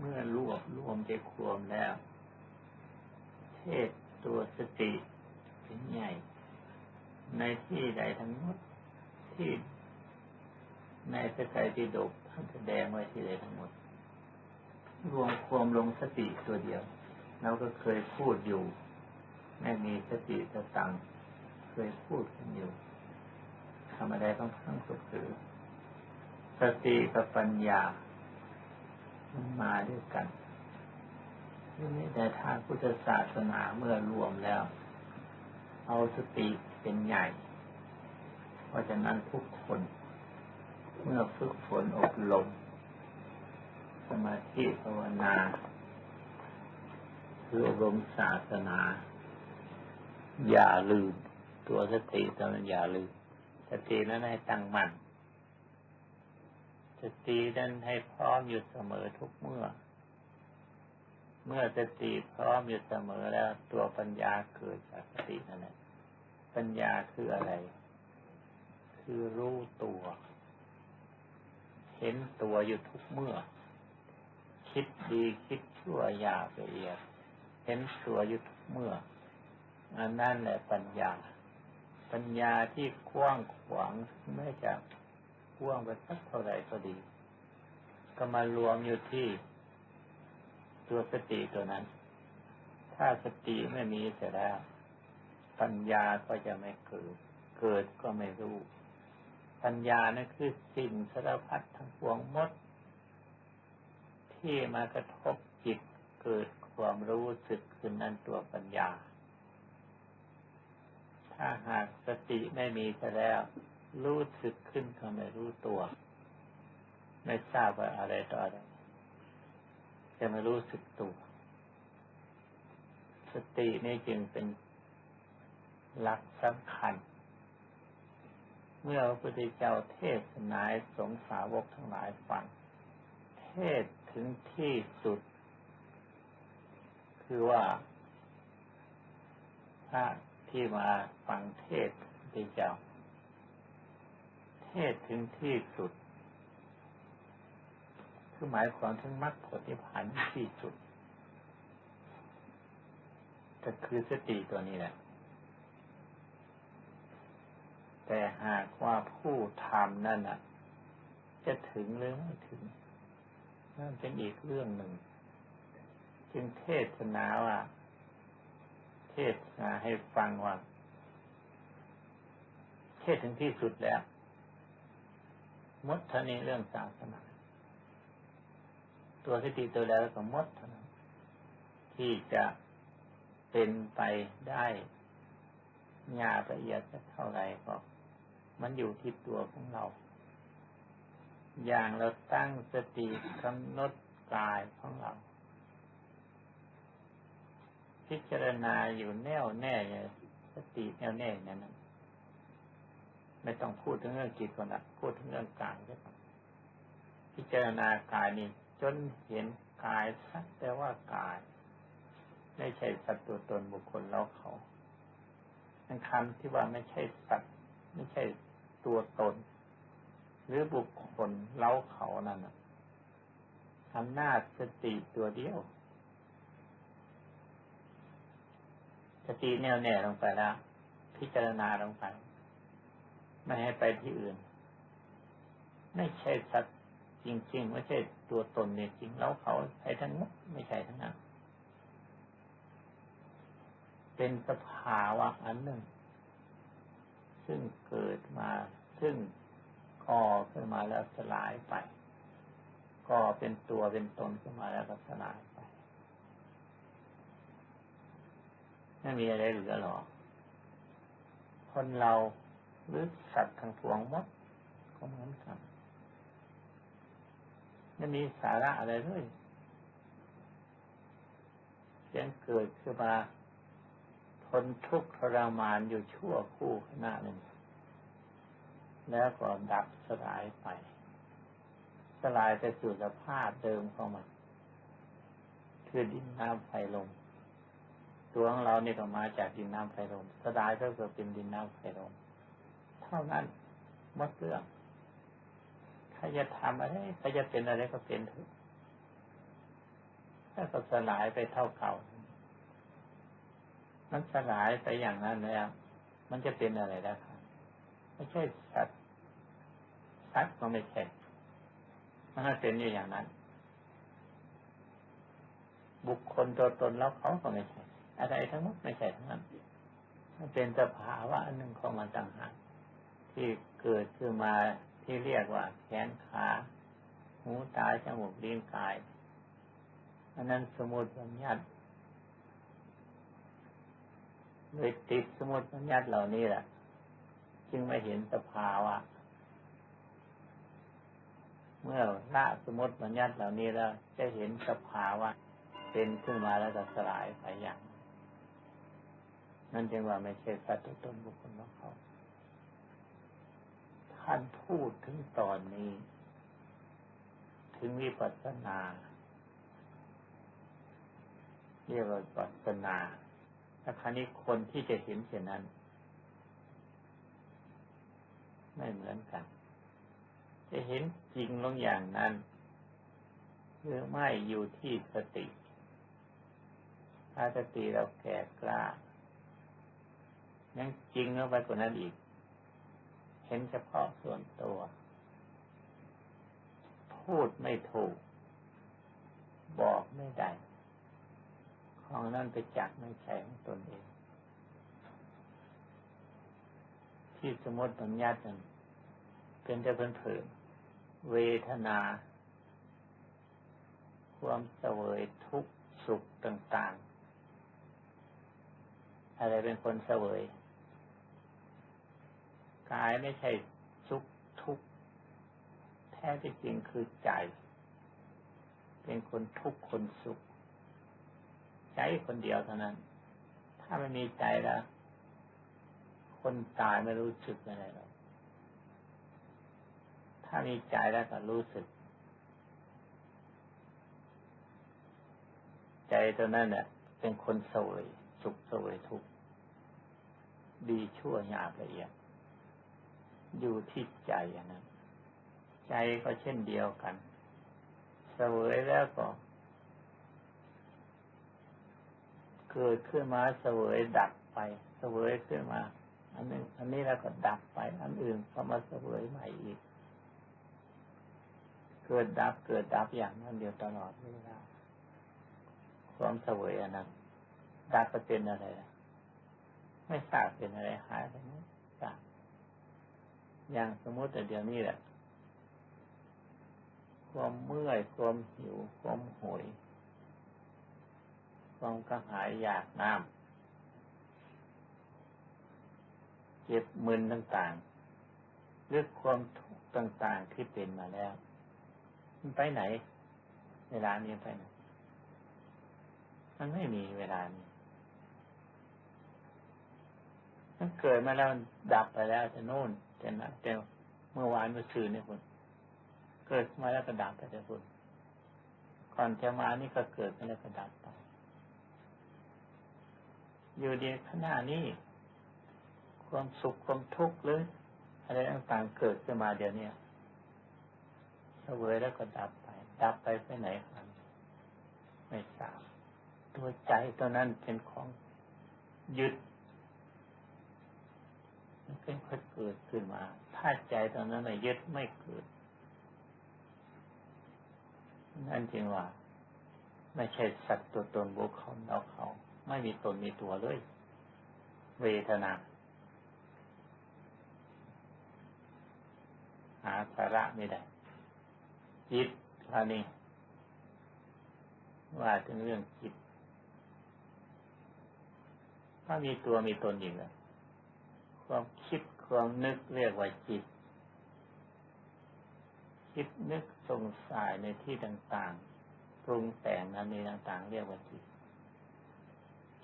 เมื่อรวบรวมใจควมแล้ว เทศตัวสติเป็นใหญ่ ในที่ใดทั้งหมดที่ในสกายที่ดกท่านแสดงไว้ที่ใดทั้งหมด รวมความลงสติตัวเดียวเราก็เคยพูดอยู่ไม่มีสติสตังเคยพูดกันอยู่ทำอะไรต้องทั้งสุขคือสติกับปัญญา มันมาด้วยกันนี่แต่ทางพุทธศาสนาเมื่อรวมแล้ว เอาสติเป็นใหญ่ เพราะฉะนั้นทุกคน เมื่อฝึกฝนอบรมสมาธิภาวนาคืออบรมศาสนา อย่าลืม ตัวสติตอนนั้นอย่าลืม สตินั้นให้ตั้งมั่น สตินั้นให้พร้อมอยู่เสมอทุกเมื่อ เมื่อสติพร้อมอยู่เสมอแล้วตัวปัญญาเกิดจากสตินั่นแหละปัญญาคืออะไร คือรู้ตัว เห็นตัวอยู่ทุกเมื่อ คิดดีคิดชั่วอยาละเอียด เห็นตัวอยู่ทุกเมื่ออันนั่นแหละปัญญา ปัญญาที่กว้างขวางไม่จะก ว้างไปสักเท่าไหร่ก็ดี ก็มารวมอยู่ที่ตัวสติตัวนั้น ถ้าสติไม่มีเสร็จแล้ว ปัญญาก็จะไม่เกิด เกิดก็ไม่รู้ ปัญญานั่นคือสิ่งสารพัดทั้งปวงหมด ที่มากระทบจิตเกิดความรู้สึกขึ้นนั้นตัวปัญญา ถ้าหากสติไม่มีซะแล้ว รู้สึกขึ้นก็ไม่รู้ตัว ไม่ทราบว่าอะไรต่ออะไรจะไม่รู้สึกตัวสตินี่จึงเป็นหลักสำคัญ เมื่อพระพุทธเจ้าเทศนาสงสาวกทั้งหลายฟัง เทศถึงที่สุด คือว่าพระที่มาฟังเทศพระพุทธเจ้า เทศถึงที่สุด คือหมายความถึงมรรคผลนิพพานที่สุดก็คือสติตัวนี้แหละ แต่หากว่าผู้ทำนั่นอะ จะถึงหรือไม่ถึง นั่นเป็นอีกเรื่องหนึ่ง จึงเทศนาว่า เทศนาให้ฟังว่า เทศถึงที่สุดแล้ว มดท่านี้เรื่องศาสนา ตัวสติตัวแล้วก็มดเท่านั้นที่จะเป็นไปได้ยาละเอียดจะเท่าไรก็มันอยู่ที่ตัวของเรา อย่างเราตั้งสติกำหนดกายของเรา พิจารณาอยู่แน่วแน่สติแน่วแน่นั้น ไม่ต้องพูดถึงเรื่องจิตก่อนนะพูดถึงเรื่องกายใช่ไหมพิจารณากายนี่จนเห็นกายสักแต่ว่ากาย ไม่ใช่สัตว์ตัวตนบุคคลเราเขาเป็นคำที่ว่าไม่ใช่สัตว์ ไม่ใช่ตัวตน หรือบุคคลเล้าเขานั่นอำนาจสติตัวเดียวสติแน่วแน่ลงไปแล้วพิจารณาลงไป ไม่ให้ไปที่อื่น ไม่ใช่สัตว์จริง ๆ ไม่ใช่ตัวตนเนี่ยจริงแล้วเขาใช้ทั้งหมดไม่ใช่ทั้งนั้นเป็นสภาวะอันหนึ่ง ซึ่งเกิดมาซึ่งก่อขึ้นมาแล้วสลายไปก่อเป็นตัวเป็นตนขึ้นมาแล้วก็สลายไปไม่มีอะไรเหลือหรอกคนเรา หรือสัตว์ทั้งปวงมดก็เหมือนกันไม่มีสาระอะไรเลยยังเกิดขึ้นมาทนทุกข์ทรมานอยู่ชั่วคู่ขณะหนึ่ง แล้วก็ดับสลายไป สลายไปสู่สภาพเดิมของมันคือดินน้ำไฟลมตัวของเราเนี่ยก็มาจากดินน้ำไฟลมสลายก็เกิดเป็นดินน้ำไฟลม เท่านั้นหมดเรื่องใครจะทำอะไรใครจะเป็นอะไรก็เป็นเถอะถ้าก็สลายไปเท่าเก่า มันสลายไปอย่างนั้นแล้วมันจะเป็นอะไรได้ครับไม่ใช่สัตว์สัตว์ก็ไม่ใช่มันเป็นอยู่อย่างนั้น บุคคลตัวตนแล้วเขาก็ไม่ใช่ อะไรทั้งหมดไม่ใช่ทั้งนั้นมันเป็นสภาวะอันหนึ่งของมันต่างหาก ที่เกิดขึ้นมาที่เรียกว่า แขนขาหูตาจมูกลิ้นกายอันนั้นสมุดบัญญัติเลยติดสมุดบัญญัติเหล่านี้แหละจึงไม่เห็นสภาวะเมื่อละสมุดบัญญัติเหล่านี้แล้วจะเห็นสภาวะเป็นขึ้นมาแล้วก็สลายไปอย่าง นั่นจึงว่าไม่ใช่สัตว์ตนบุคคลของเขา ท่านพูดถึงตอนนี้ ถึงวิปัสสนาเรียกว่าปัสสนาถ้าครั้นี้คนที่จะเห็นเช่นนั้น ไม่เหมือนกัน จะเห็นจริงลงอย่างนั้นหรือไม่อยู่ที่สติ ถ้าสติเราแก่กล้ายังจริงเข้าไปกว่านั้นอีก เห็นเฉพาะส่วนตัว พูดไม่ถูก บอกไม่ได้ของนั่นไปจักไม่ใช่ของตนเอง ที่สมมติบัญญัตินั้นเป็นแต่เพิ่นเผินเวทนา ความเสวยทุกข์สุขต่าง ๆ อะไรเป็นคนเสวย กายไม่ใช่สุขทุกข์แท้ที่จริงคือใจ เป็นคนทุกข์คนสุข ใจคนเดียวเท่านั้น ถ้าไม่มีใจแล้ว คนตายไม่รู้สึกอะไรหรอกถ้ามีใจแล้วก็รู้สึก ใจตัวนั้นเนี่ยเป็นคนเสวยสุขเสวยทุกข์ดีชั่วหยาบละเอียด อยู่ที่ใจอันนั้นใจก็เช่นเดียวกัน เสวยแล้วก็เกิดขึ้นมาเสวยดับไป เสวยขึ้นมา อันนึงอันนี้แล้วก็ดับไป อันอื่นก็มาเสวยใหม่อีก เกิดดับเกิดดับอย่างนั้นเดียวตลอดเวลาความเสวยอันนั้นดับไปเป็นอะไร ไม่ทราบเป็นอะไรหายไปไหมทราบ อย่างสมมติแต่เดี๋ยวนี้แหละ ความเมื่อยความหิว ความหยความกระหายอยากน้ำเจ็บมึนต่างๆหรือความทุกข์ต่างๆที่เป็นมาแล้ว มันไปไหน เวลานี้ไปไหน มันไม่มีเวลานี้มันเกิดมาแล้วดับไปแล้วจะโน่น แต่นะแต่เมื่อวานเมื่อคืนเนี่ยคุณเกิดมาแล้วก็ดับไปแต่คุณก่อนจะมานี่ก็เกิดมาแล้วก็ดับไปอยู่เดียขณะนี้ ความสุขความทุกข์หรืออะไรต่างๆเกิดขึ้นมาเดี๋ยวนี้เสวยแล้วก็ดับไป ดับไปไปไหนครับไม่ทราบตัวใจตัวนั้นเป็นของยึด มันเป็นค่อยเกิดขึ้นมา ถ้าใจตอนนั้นไม่ยึดไม่เกิด นั่นจริงว่า ไม่ใช่สัตว์ตัวตนบุคคลเราเขา ไม่มีตนมีตัวเลย เวทนาหาสาระไม่ได้จิตคราวนี้ว่าถึงเรื่องจิตถ้ามีตัวมีตนอีกแล้ว ความคิดความนึกเรียกว่าจิต คิดนึกสงสัยในที่ต่างๆ ปรุงแต่งนั้นมีต่างๆ เรียกว่าจิต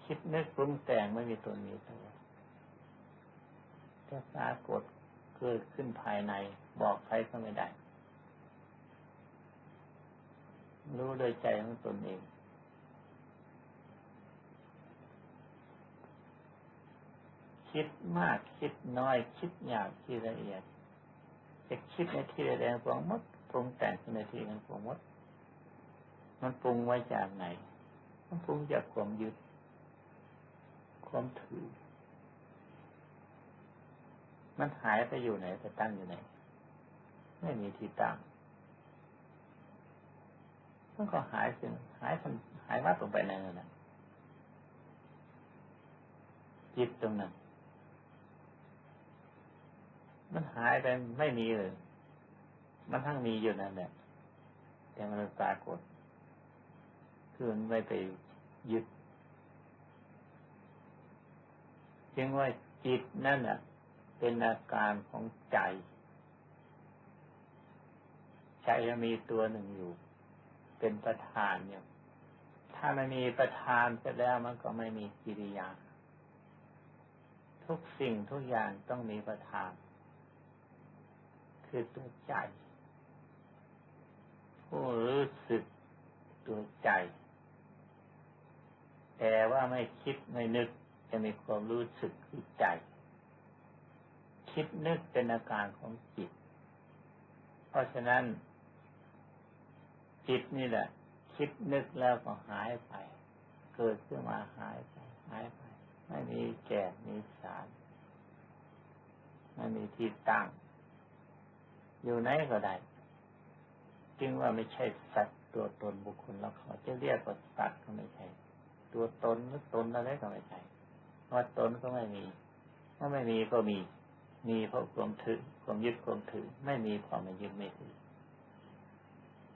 คิดนึกปรุงแต่งไม่มีตนมีตัวจะปรากฏเกิดขึ้นภายในบอกใครก็ไม่ได้ รู้โดยใจของตนเอง คิดมากคิดน้อย คิดหยาบคิดละเอียด จะคิดในที่แรงฟองมดปรุงแต่งในที่นั้นฟองมด มันปรุงไว้จากไหน มันปรุงจากความยึด ความถือ มันหายไปอยู่ไหนไปตั้งอยู่ไหน ไม่มีที่ตั้งมันก็หายสิ่งหายคนหายวัดลงไปในนั้นจิตตรงนั้น มันหายไปไม่มีเลย มันทั้งมีอยู่นั่นแหละแต่มันปรากฏคือมันไม่ไปยึดจึงว่าจิตนั่นอะ เป็นอาการของใจ ใจมีตัวหนึ่งอยู่ เป็นประธานอยู่ถ้าไม่มีประธานเสร็จแล้วมันก็ไม่มีกิริยา ทุกสิ่งทุกอย่างต้องมีประธาน คือตัวใจ ผู้รู้สึกตัวใจ แต่ว่าไม่คิดไม่นึกจะมีความรู้สึกคือใจ คิดนึกเป็นอาการของจิต เพราะฉะนั้น จิตนี่แหละ คิดนึกแล้วก็หายไป เกิดขึ้นมาหายไป หายไป ไม่มีแก่มีสาร ไม่มีที่ตั้ง อยู่ไหนก็ได้จึงว่าไม่ใช่สัตว์ตัวตนบุคคลแล้วเขาจะเรียกว่าสัตว์ก็ไม่ใช่ ตัวตนหรือตนอะไรก็ไม่ใช่ว่าตนก็ไม่มีเมื่อไม่มีก็มี มีเพราะความถือความยึดความถือ ไม่มีความไม่ยึดไม่ถือ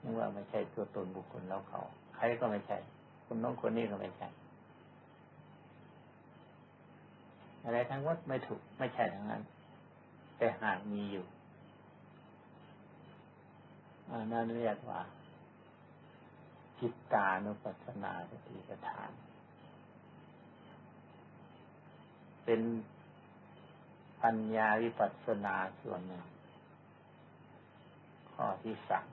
นี่ว่าไม่ใช่ตัวตนบุคคลแล้วเขา ใครก็ไม่ใช่ คนน้องคนนี้ก็ไม่ใช่ อะไรทั้งวัดไม่ถูกไม่ใช่ทั้งนั้น แต่หากมีอยู่ นั่นเรียกว่า จิตตานุปัสสนาสติปัฏฐาน เป็นปัญญาวิปัสสนาส่วนหนึ่ง ข้อที่สาม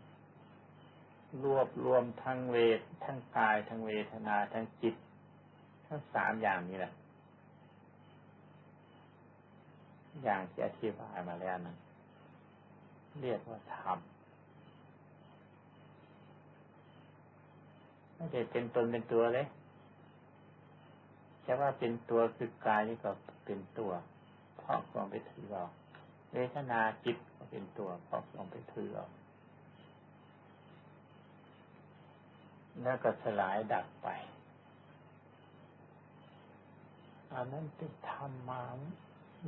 รวบรวมทั้งเวท ทั้งกาย ทั้งเวทนา ทั้งจิต ทั้งสามอย่างนี้แหละ อย่างที่อธิบายมาแล้วนะเรียกว่าธรรม ไม่ใช่เป็นตนเป็นตัวเลยแค่ว่าเป็นตัวคือกายนี่ก็เป็นตัว เพราะความไปถือเราเวทนาจิตก็เป็นตัวเพราะความไปถือเราแล้วก็สลายดับไปอันนั้นเป็นธรรมา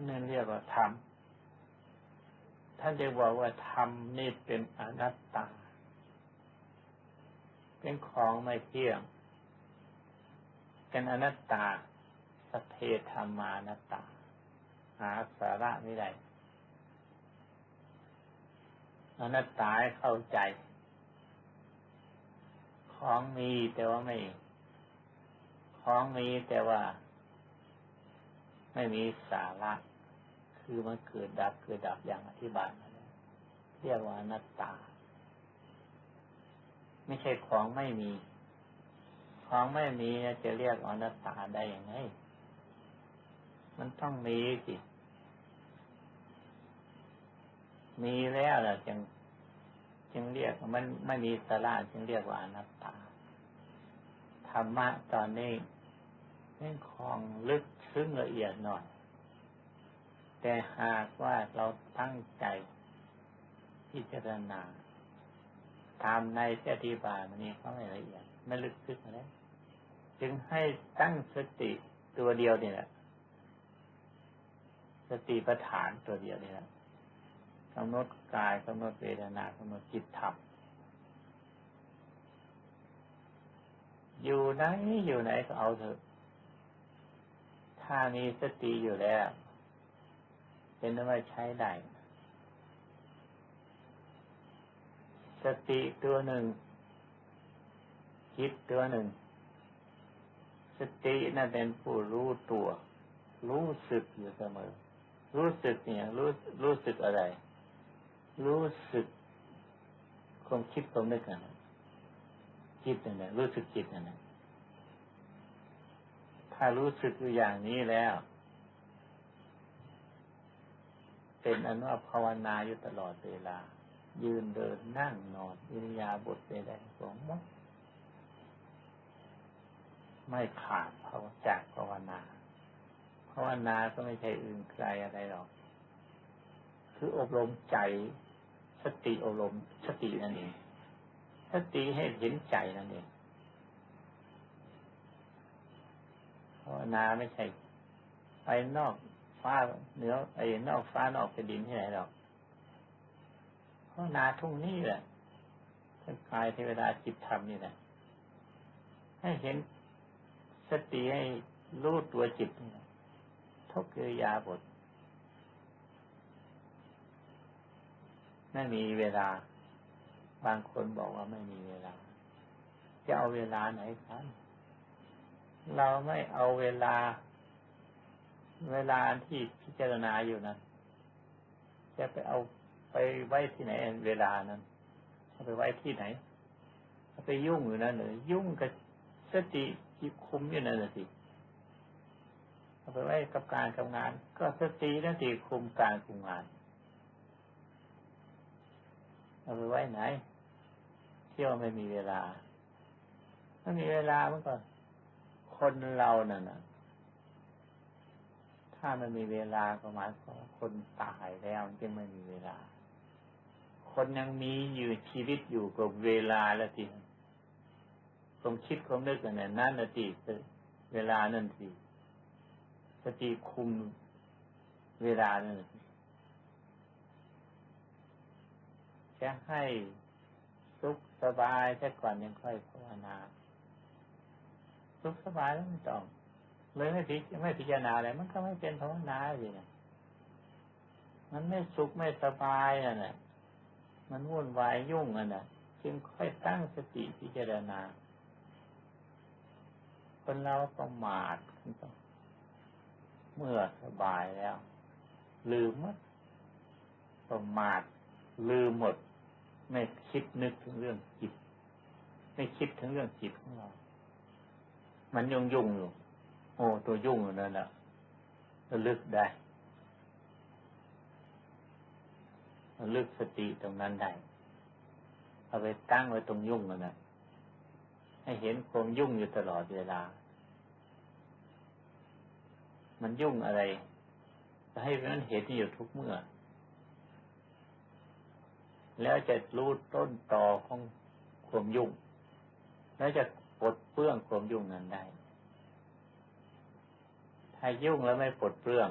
นั่นเรียกว่าธรรมท่านจะบอกว่าธรรมนี่เป็นอนัตตา เป็นของไม่เที่ยง เป็นอนัตตาสเพธรรมานัตตา หาสาระไม่ได้อนัตตาเข้าใจ ของมีแต่ว่าไม่ ของมีแต่ว่า ไม่มีสาระ คือมันเกิดดับเกิดดับอย่างอธิบายมาแล้วเรียกว่าอนัตตา ไม่ใช่ของไม่มี ของไม่มีจะเรียกอนัตตาได้อย่างไรมันต้องมีสิมีแล้วแหละจึงจึงเรียกมันไม่มีสาระจึงเรียกว่าอนัตตาธรรมะตอนนี้เป็นของลึกซึ้งละเอียดหน่อย แต่หากว่าเราตั้งใจพิจารณา ตามในที่อธิบายมันนี้เขาไม่ละเอียดไม่ลึกซึ้งเลยจึงให้ตั้งสติตัวเดียวนี่แหละสติปัฏฐานตัวเดียวนี่แหละกำหนดกายกำหนดเวทนากำหนดจิตธรรมอยู่ไหนอยู่ไหนก็เอาเถอะ ถ้ามีสติอยู่แล้ว เป็นว่าใช้ได้ สติตัวหนึ่ง จิตตัวหนึ่ง สตินั่นเป็นผู้รู้ตัว รู้สึกอยู่เสมอ รู้สึกเนี่ย รู้รู้สึกอะไร รู้สึกความคิดความนึกกันจิตนั่นแหละรู้สึกจิตนั่นแหละถ้ารู้สึกอยู่อย่างนี้แล้ว เป็นอนุภาวนาอยู่ตลอดเวลา ยืนเดินนั่งนอนอิริยาบถใดๆของมดไม่ขาดภาวจากภาวนาภาวนาก็ไม่ใช่อื่นไกลอะไรหรอก คืออบรมใจ สติอบรมสตินั่นเองสติให้เห็นใจนั่นเองภาวนาไม่ใช่ไปนอกฟ้าเหนือไอ้นอกฟ้านอกแผ่นดินที่ไหนหรอกาวนาทุ่งนี้แหละท่านกายเทวดาจิตธรรมนี่แหละให้เห็นสติให้รู้ตัวจิตนี่ทุกกิริยาบทไม่มีเวลา บางคนบอกว่าไม่มีเวลา จะเอาเวลาไหนครับเราไม่เอาเวลา เวลาที่พิจารณาอยู่นั้นจะไปเอา ไปไว้ที่ไหนเวลานั้นเอาไปไว้ที่ไหนเอาไปยุ่งอยู่นั่นเลยยุ่งกับสติที่คุมอยู่นั่นเลยสิเอาไปไว้กับการทำงาน ก็สตินั่นสิคุมการคุมงานเอาไปไว้ไหน เที่ยวไม่มีเวลาถ้ามีเวลาเมันก็คนเรานั่นนะถ้ามันมีเวลาก็หมายความคนตายแล้วจึงไม่มีเวลา คนยังมีอยู่ชีวิตอยู่กับเวลาล้วทีความคิดความนึกกันเนี่นั่นนะทีเวลานั่นสิสติคุมเวลานั่นสิจะให้สุขสบายแค่ก่อนยังค่อยภาวนาสุขสบายแล้วไม่ต้องเลยไม่พิไม่พิจารณาอะไรมันก็ไม่เป็นภาวนาเลยนะมันไม่สุขไม่สบายอะนะ มันวุ่นวายยุ่งอะนะจึงค่อยตั้งสติพิจารณา คนเราประมาทเมื่อสบายแล้ว ลืมมดประมาทลืมหมด ไม่คิดนึกถึงเรื่องจิต ไม่คิดถึงเรื่องจิตของเรา มันยุ่งยุ่งอยู่โอ้ตัวยุ่งอยู่นั่นแหละระลึกได้ระ ลึกสติตรงนั้นได้เอาไปตั้งไว้ตรงยุ่งนั่นแหละให้เห็นความยุ่งอยู่ตลอดเวลา มันยุ่งอะไรจะให้มันเห็นอยู่ทุกเมื่อ แล้วจะรู้ต้นตอของความยุ่ง แล้วจะปลดเปลื้องความยุ่งนั้นได้ ถ้ายุ่งแล้วไม่ปลดเปลื้อง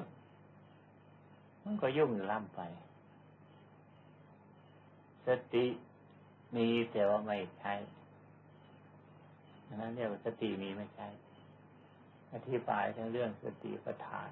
มันก็ยุ่งอยู่ล่ำไป สติมีแต่ว่าไม่ใช้นั้นเรียกว่าสติมีไม่ใช้ อธิบายทั้งเรื่องสติปัฏฐาน